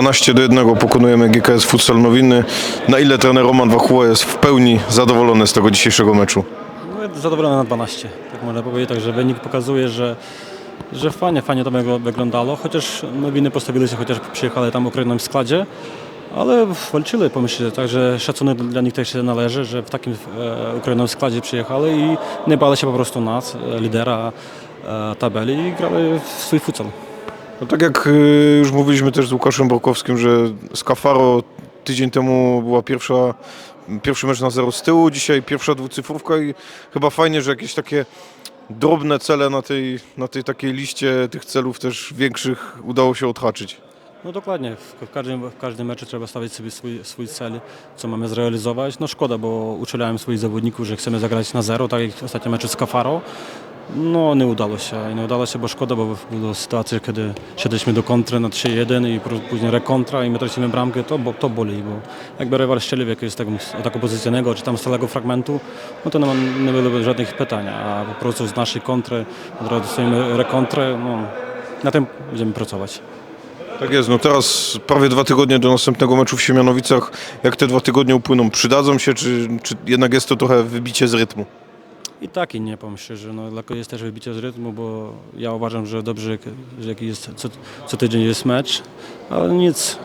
12 do 1 pokonujemy GKS Futsal Nowiny. Na ile trener Roman Wachuła jest w pełni zadowolony z tego dzisiejszego meczu? No, zadowolony na 12, tak można powiedzieć. Także wynik pokazuje, że, że fajnie, fajnie to wygl- wyglądało. Chociaż nowiny postawili się, chociaż przyjechali tam w określonym składzie, ale walczyli, pomyślcie. Także szacunek dla nich też się należy, że w takim e, składzie przyjechali i nie bali się po prostu nas, e, lidera e, tabeli i grali w swój futsal. No tak jak y, już mówiliśmy też z Łukaszem Brokowskim, że z Kafaro tydzień temu była pierwsza, pierwszy mecz na zero z tyłu, dzisiaj pierwsza dwucyfrówka i chyba fajnie, że jakieś takie drobne cele na tej, na tej takiej liście tych celów też większych udało się odhaczyć. No dokładnie, w, każdym, w każdym meczu trzeba stawiać sobie swój, swój cel, co mamy zrealizować. No szkoda, bo uczulałem swoich zawodników, że chcemy zagrać na zero, tak jak w ostatnim meczu z Kafaro. No nie udało się, nie udało się, bo szkoda, bo była sytuacja, kiedy szedliśmy do kontry na 3-1 i później rekontra i my tracimy bramkę, to, bo, to boli, bo jakby rywal strzelił jakiegoś tego ataku pozycyjnego, czy tam z całego fragmentu, no to nie, ma, nie byłoby żadnych pytań, a po prostu z naszej kontry od razu dostajemy rekontrę, no na tym będziemy pracować. Tak jest, no teraz prawie dwa tygodnie do następnego meczu w Siemianowicach. Jak te dwa tygodnie upłyną? Przydadzą się, czy, czy jednak jest to trochę wybicie z rytmu? I tak i nie, powiem szczerze. No, tylko jest też wybicie z rytmu, bo ja uważam, że dobrze, że jaki jest, co, co tydzień jest mecz, ale nic.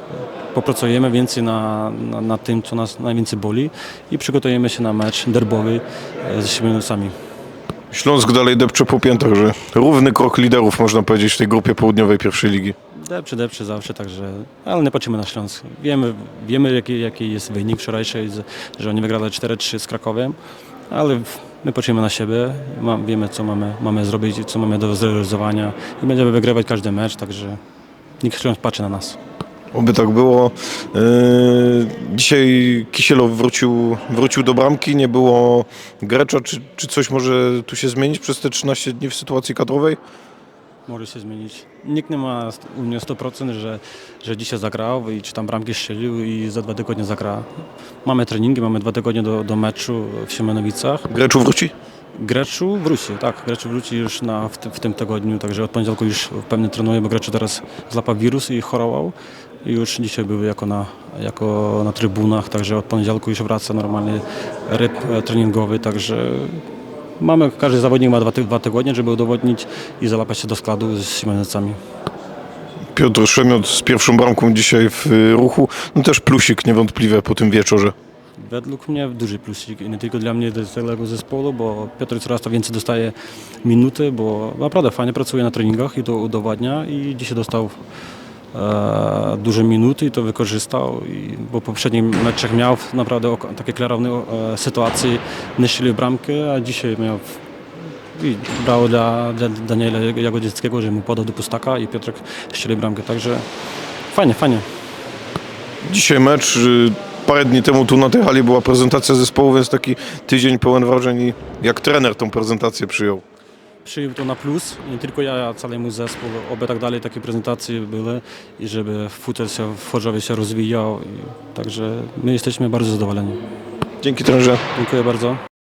Popracujemy więcej na, na, na tym, co nas najwięcej boli i przygotujemy się na mecz derbowy e, ze Siemianowcami. Śląsk dalej depcze po piętach, że równy krok liderów można powiedzieć w tej grupie południowej pierwszej ligi. Depczy, depczy zawsze, także, ale nie patrzymy na Śląsk. Wiemy, wiemy jaki, jaki jest wynik wczorajszy, że oni wygrali 4-3 z Krakowem, ale w- my patrzymy na siebie, wiemy co mamy, mamy zrobić, co mamy do zrealizowania i będziemy wygrywać każdy mecz, także nikt Śląsk patrzy na nas. Oby tak było. Yy, dzisiaj Kisielow wrócił, wrócił do bramki, nie było Grecza. Czy, czy coś może tu się zmienić przez te 13 dni w sytuacji kadrowej? Może się zmienić. Nikt nie ma u mnie 100%, że, że dzisiaj zagrał i czy tam bramki strzelił i za dwa tygodnie zagra. Mamy treningi, mamy dwa tygodnie do, do meczu w Siemianowicach. Greczu wróci? Greczu wróci, tak. Greczu wróci już na, w, tym- w tym tygodniu, także od poniedziałku już pewnie trenuje, bo Greczu teraz złapał wirus i chorował. I już dzisiaj był jako na, jako na trybunach, także od poniedziałku już wraca normalny ryb e, treningowy, także mamy, każdy zawodnik ma dwa, ty, dwa tygodnie, żeby udowodnić i załapać się do składu z Siemianowicami. Piotr Szemiot z pierwszą bramką dzisiaj w y, ruchu. No też plusik niewątpliwie po tym wieczorze. Według mnie duży plusik i nie tylko dla mnie, dla całego zespołu, bo Piotr coraz to więcej dostaje minuty, bo naprawdę fajnie pracuje na treningach i to udowadnia i dzisiaj dostał duże minuty i to wykorzystał, i, bo w poprzednich meczach miał naprawdę takie klarowne e, sytuacje, nie bramkę, a dzisiaj miał i brało dla, dla Daniela Jagodzieckiego, że mu podał do pustaka i Piotrek strzelił bramkę, także fajnie, fajnie. Dzisiaj mecz. y, Parę dni temu tu na tej hali była prezentacja zespołu, więc taki tydzień pełen wrażeń jak trener tą prezentację przyjął. Przyjął to na plus. Nie tylko ja, a cały mój zespół. Oby tak dalej takie prezentacje były i żeby futer się w Chorzowie się rozwijał. I, także my jesteśmy bardzo zadowoleni. Dzięki trenerze. Dziękuję bardzo.